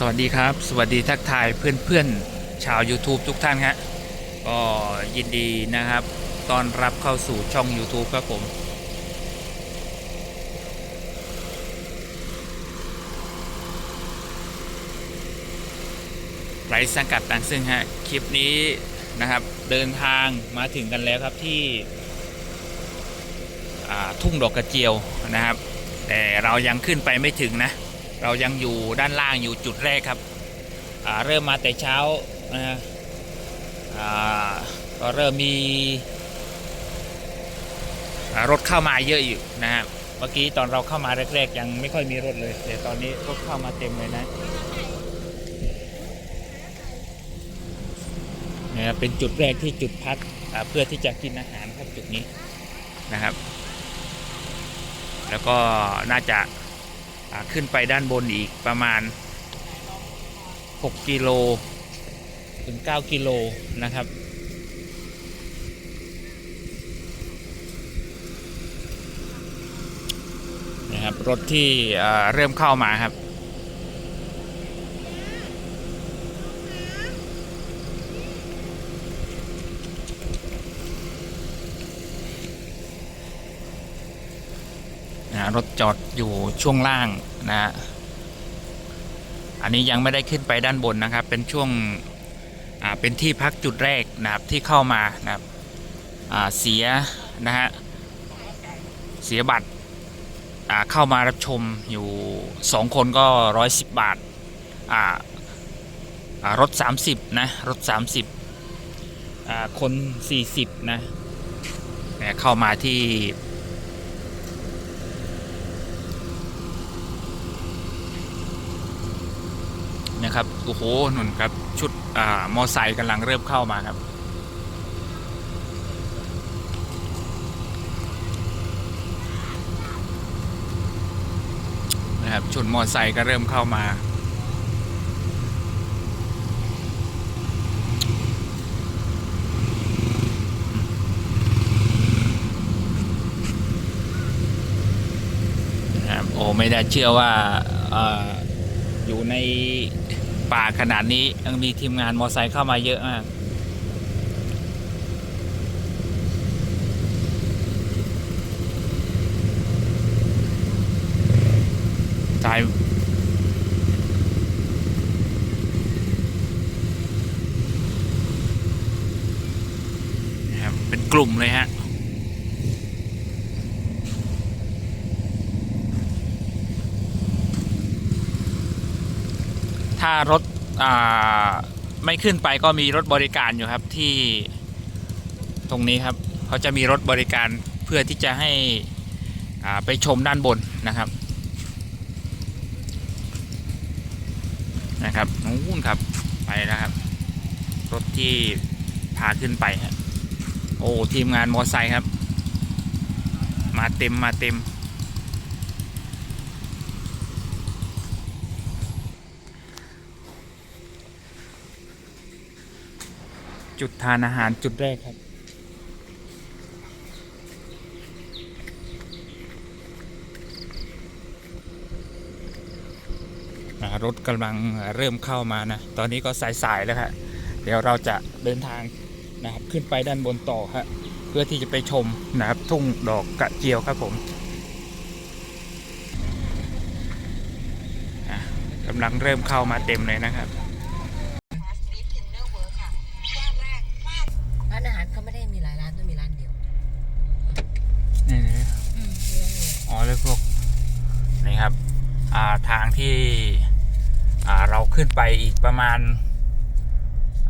สวัสดีครับ สวัสดีทักทายเพื่อนๆ ชาว YouTube ทุกท่านครับก็ยินดีนะครับต้อนรับเข้าสู่ช่อง YouTube ครับผม ไรสังกัดต่างซึ่งฮะ คลิปนี้นะครับ เดินทางมาถึงกันแล้วครับที่ทุ่งดอกกระเจียวนะครับ แต่เรายังขึ้นไปไม่ถึงนะ เรายังอยู่ด้านล่างอยู่จุดแรกครับเริ่มมาแต่เช้านะฮะก็เริ่มมีรถเข้ามาเยอะอยู่นะฮะเมื่อกี้ตอนเราเข้ามาแรก ๆ ยังไม่ค่อยมีรถเลยแต่ตอนนี้รถเข้ามาเต็มเลยนะนะเป็นจุดแรกที่จุดพักเพื่อที่จะกินอาหารครับจุดนี้นะครับ แล้วก็น่าจะ ขึ้นไปด้านบนอีกประมาณ 6 กิโล ถึง 9 กิโลนะครับ นะครับ รถที่เริ่มเข้ามาครับ รถจอดอยู่ช่วงล่างนะฮะอันนี้ยังไม่ได้ขึ้นไปด้านบนนะครับ เป็นช่วงเป็นที่พักจุดแรกนะครับที่เข้ามานะครับเสียนะฮะเสียบัตรเข้ามารับชมอยู่สองคนก็ร้อยสิบบาทอ่าารถ 30 นะ รถ 30อ่าคน 40 นะเนี่ยเข้ามาที่ นะครับโอ้โหนุ่นครับชุดอ่ามอไซค์กำลังเริ่มเข้ามาครับนะครับชุดมอไซค์ก็เริ่มเข้ามานะครับโอ้ไม่ได้เชื่อว่าออยู่ใน ป่าขนาดนี้ยังมีทีมงานมอไซค์เข้ามาเยอะมากตายนะครับเป็นกลุ่มเลยฮะ ถ้ารถอ่าไม่ขึ้นไปก็มีรถบริการอยู่ครับที่ตรงนี้ครับเขาจะมีรถบริการเพื่อที่จะให้อ่าไปชมด้านบนนะครับนะครับนู่นครับไปนะครับ รถที่พาขึ้นไปฮะโอ้ทีมงานมอไซค์ครับ มาเต็มมาเต็ม จุดทานอาหารจุดแรกครับ รถกำลังเริ่มเข้ามานะ ตอนนี้ก็สาย ๆ แล้วครับเดี๋ยวเราจะเดินทางนะครับขึ้นไปด้านบนต่อครับเพื่อที่จะไปชมนะครับทุ่งดอกกระเจียวครับผมกำลังเริ่มเข้ามาเต็มเลยนะครับ ร้านอาหารเขาไม่ได้มีหลายร้านต้องมีร้านเดียว นี่นะ อืมมีร้านเดียว อ๋อเลยพวกนี่ครับอ่าทางที่อ่าเรา ขึ้นไปอีกประมาณ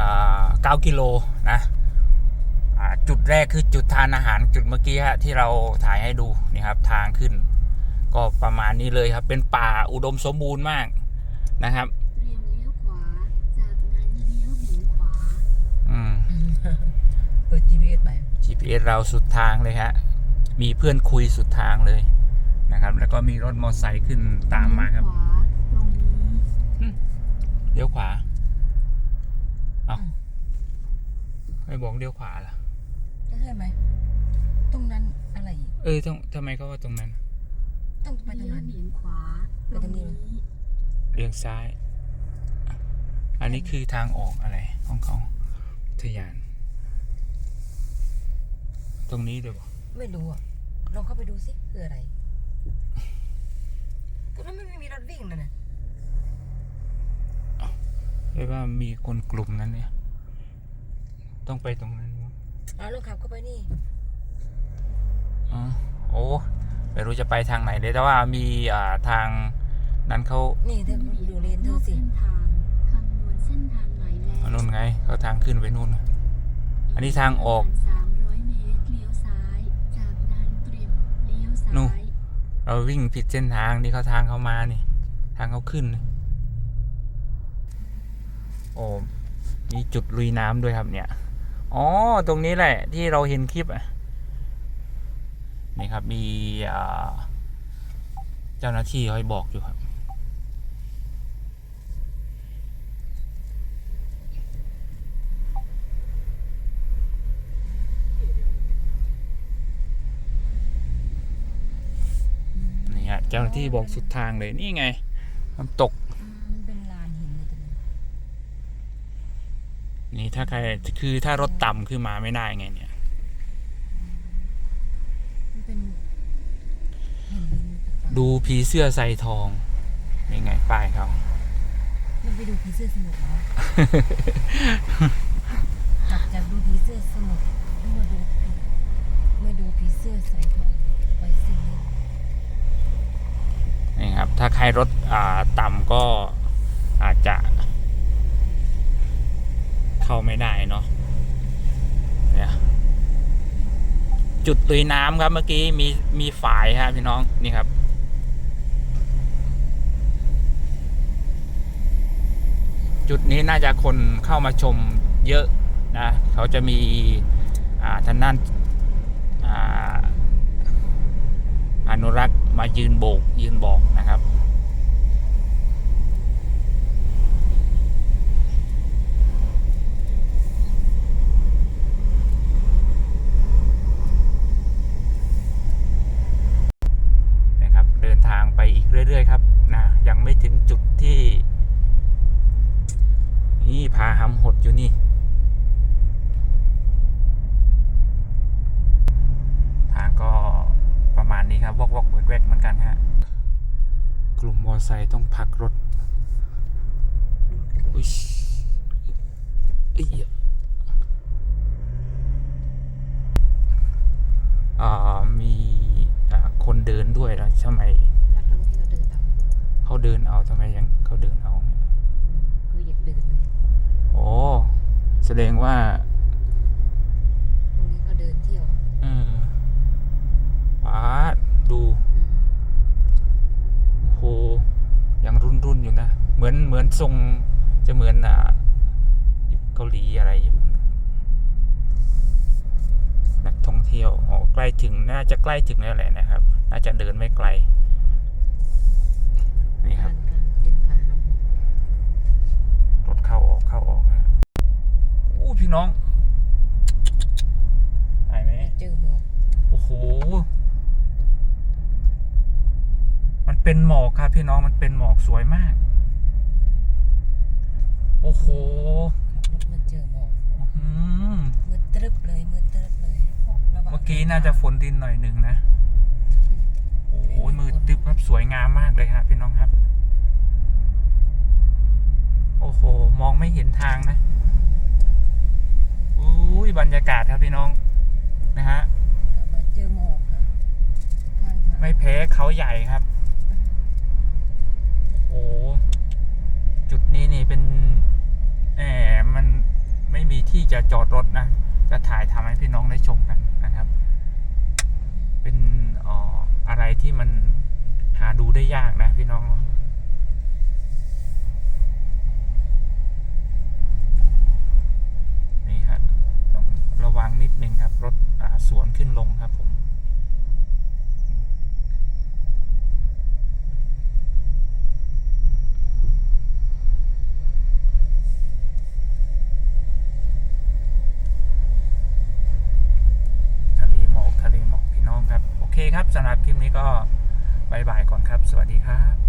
อ่าเก้ากิโลนะอ่าจุดแรกคือจุดทานอาหารจุดเมื่อกี้ฮะที่เราถ่ายให้ดูนี่ครับทางขึ้น ก็ประมาณนี้เลยครับ เป็นป่าอุดมสมบูรณ์มากนะครับเตรียมเลี้ยวขวาจากนั้นเลี้ยวหมุนขวาอืมเปิด GPS ไป GPS เราสุดทางเลยฮะ มีเพื่อนคุยสุดทางเลยนะครับ แล้วก็มีรถมอเตอร์ไซค์ขึ้นตามมาครับ เลี้ยวขวา ตรงนี้ เลี้ยวขวาเอาไม่บอกเลี้ยวขวาล่ะใช่ไหม ตรงนั้นอะไรอีกเออต้องทำไมเขาว่าตรงนั้น ต้องไปตรงเลี้ยวนั้นเบี่ยงขวาไปตรตรงงนี้นี้เลี้ยงซ้าย อันนี้คือทางออกอะไรของเขาอุทยาน ตรงนี้เดี๋ยวบอกไม่รู้อะลองเข้าไปดูสิคืออะไรตรงนั้นมันไม่มีรถวิ่งนะน่ะเรีย กว่ามีคนกลุ่มนั้นเนี่ย ต้องไปตรงนั้นมั้งเอาลองขับเข้าไปนี่อ๋อโอ้ไม่รู้จะไปทางไหนเลยแต่ว่ามีอ่าทางนั้นเขานี่เธอดูเลนเธนออกสิเส้นทางคำนวณเส้นทางหมายเลขเอานู่นไงเขาทางขึ้นไปนู่น อันนี้ทางออกสามร้อยเมตรเลี้ยวซ้ายจากนั้นเตรียมเลี้ยวซ้นู่นายเราวิ่งผิดเส้นทางนี่เขาทางเขามานี่ ทางเขาขึ้นนี่ โอ้มีจุดลุยน้ำด้วยครับเนี่ย อ๋อ ตรงนี้แหละที่เราเห็นคลิปอะนี่ครับมีเจ้าหน้าที่คอยบอกอยู่ครับ นี่ฮะเจ้าหน้าที่บอกสุดทางเลยนี่ไงน้ำตก มันเป็นลานหินเลยตรงนี้ นี่ถ้าใครคือถ้ารถต่ำขึ้นมาไม่ได้ไงเนี่ยมันเป็นเห็นหินต่างๆดูผีเสื้อใส่ทองนี่ไงป้ายเขามันไปดูผีเสื้อสมุทรแล้วกลับจากดูผีเสื้อสมุทรแล้วมาดูผีมาดูผีเสื้อสายทองไปสินี่ครับ ถ้าใครรถอ่าต่ำก็อาจจะ เข้าไม่ได้เนาะเนี่ยจุดตุยน้ำครับเมื่อกี้มีมีฝายครับพี่น้องนี่ครับจุดนี้น่าจะคนเข้ามาชมเยอะนะเขาจะมีอ่าท่านนั่นอ่าอนุรักษ์มายืนโบกยืนบอกนะครับ เดินทางไปอีกเรื่อยๆครับนะยังไม่ถึงจุดที่ นี่พาหำหดอยู่นี่ ทางก็ประมาณนี้ครับวอกวอกแวกๆเหมือนกันฮะกลุ่มมอไซค์ต้องพักรถอุ้ยเอ้ยอ่ามีอ่าคนเดินด้วยนะทำไม นักท่องเที่ยวเดินตาม เขาเดินเอาทำไมยังเขาเดินเอาเนี่ย กูอยากเดินเลย โอ้แสดงว่า ตรงนี้ก็เดินเที่ยว เออว้าดู อืม โอ้โหยังรุ่นรุ่นๆอยู่นะ เหมือนเหมือนทรงจะ เหมือนอ่าเกาหลีอะไรญี่ปุ่นนักท่องเที่ยวอ๋อใกล้ถึงน่าจะใกล้ถึงแล้วแหละนะครับ น่าจะเดินไม่ไกลนี่ครับผ่านการเป็นพาหำรถเข้าออกเข้าออกนะโอ้พี่น้องไอไหมเจอหมอกโอ้โหมันเป็นหมอกครับพี่น้องมันเป็นหมอกสวยมากโอ้โหขับรถมาเจอหมอกอื้อหือมืดตรึบเลยมืดตรึบเลยระหว่างเมื่อกี้น่าจะฝนดินหน่อยหนึ่งนะ โอ้โหมืดตึ๊บครับสวยงามมากเลยครับพี่น้องครับ โอ้โห มองไม่เห็นทางนะอุ้ยบรรยากาศครับพี่น้องนะฮะกลับมาเจอหมอกค่ะข้างทางไม่แพ้เขาใหญ่ครับ โอ้โห จุดนี้นี่เป็น แหมมันไม่มีที่จะจอดรถนะ จะถ่ายทำให้พี่น้องได้ชมกันนะครับ เป็นเอ่ออะไรที่มันหาดูได้ยากนะพี่น้อง นี่ฮะต้องระวังนิดนึงครับ รถอ่าสวนขึ้นลงครับผม ทะเลหมอกทะเลหมอกพี่น้องครับ โอเคครับ สำหรับคลิปนี้ก็บายบายก่อนครับ สวัสดีครับ